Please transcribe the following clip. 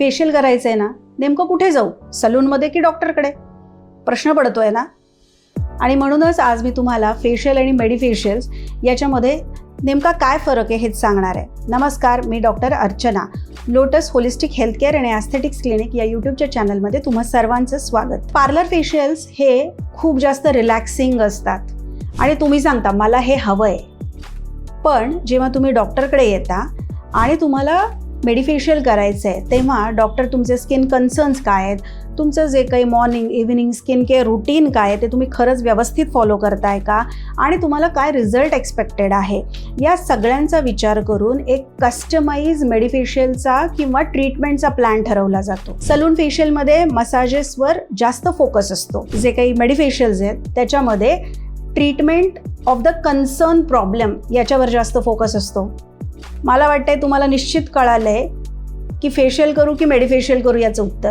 Facial करायचं आहे ना नेमकं कुठे जाऊ? सलूनमध्ये की डॉक्टरकडे? प्रश्न पडतो आहे ना? आणि म्हणूनच आज मी तुम्हाला फेशियल आणि मेडिफेशियल्स याच्यामध्ये नेमका काय फरक आहे हेच सांगणार आहे. नमस्कार मी doctor Archana lotus holistic healthcare आणि ॲस्थेटिक्स क्लिनिक या यूट्यूबच्या चॅनलमध्ये तुम्हा सर्वांचं स्वागत. पार्लर फेशियल्स हे खूप जास्त रिलॅक्सिंग असतात. आणि तुम्ही सांगता मला हे हवं आहे पण जेव्हा तुम्ही डॉक्टरकडे येता आणि तुम्हाला मेडिफेशियल करायचं आहे तेव्हा डॉक्टर तुमचे स्किन कन्सर्न्स काय आहेत? तुमचं जे काही morning evening skin care routine काय आहे ते तुम्ही खरंच व्यवस्थित फॉलो करताय का? आणि तुम्हाला काय रिझल्ट एक्सपेक्टेड आहे? या सगळ्यांचा विचार करून एक कस्टमाइज मेडिफेशियलचा किंवा ट्रीटमेंटचा प्लॅन ठरवला जातो. सलून फेशियलमध्ये मसाजेसवर जास्त फोकस असतो. जे काही मेडिफेशियल्स आहेत त्याच्यामध्ये treatment of the concern problem याच्यावर जास्त फोकस असतो. मला वाटतंय तुम्हाला निश्चित कळालं आहे की फेशियल करू की मेडिफेशियल करू याचं उत्तर?